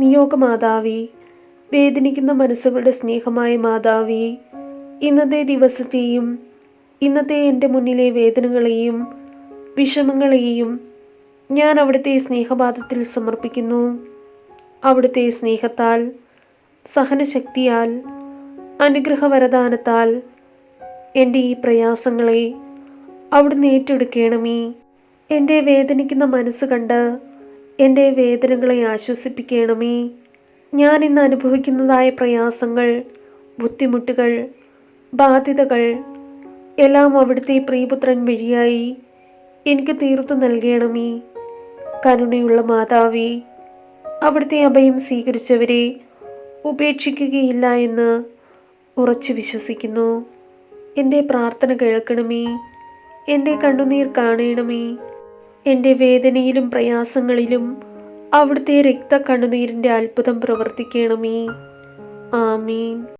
നിയോഗമാതാവേ വേദനിക്കുന്ന മനസ്സുകളുടെ സ്നേഹമായ മാതാവി ഇന്നത്തെ ദിവസത്തെയും ഇന്നത്തെ എന്റെ മുന്നിലെ വേദനകളെയും വിഷമങ്ങളെയും ഞാൻ അവിടുത്തെ സ്നേഹപാദത്തിൽ സമർപ്പിക്കുന്നു. അവിടുത്തെ സ്നേഹത്താൽ സഹനശക്തിയാൽ അനുഗ്രഹവരദാനത്താൽ എന്റെ ഈ പ്രയാസങ്ങളെ അവിടുന്ന് ഏറ്റെടുക്കണമേ. എന്റെ വേദനിക്കുന്ന മനസ്സ് കണ്ട് എന്റെ വേദനകളെ ആശ്വസിപ്പിക്കണമേ. ഞാൻ ഇന്ന് അനുഭവിക്കുന്നതായ പ്രയാസങ്ങൾ ബുദ്ധിമുട്ടുകൾ ബാധ്യതകൾ എല്ലാം അവിടുത്തെ പ്രീപുത്രൻ വഴിയായി എനിക്ക് തീർത്തു നൽകണമേ. കരുണയുള്ള മാതാവേ അവിടുത്തെ അഭയം സ്വീകരിച്ചവരെ ഉപേക്ഷിക്കുകയില്ല എന്ന് ഉറച്ചു വിശ്വസിക്കുന്നു. എന്റെ പ്രാർത്ഥന കേൾക്കണമേ. എന്റെ കണ്ണുനീർ കാണണമേ. എന്റെ വേദനയിലും പ്രയാസങ്ങളിലും അവിടുത്തെ രക്ത കണ്ണുനീരിന്റെ അത്ഭുതം പ്രവർത്തിക്കണമേ. ആമീൻ.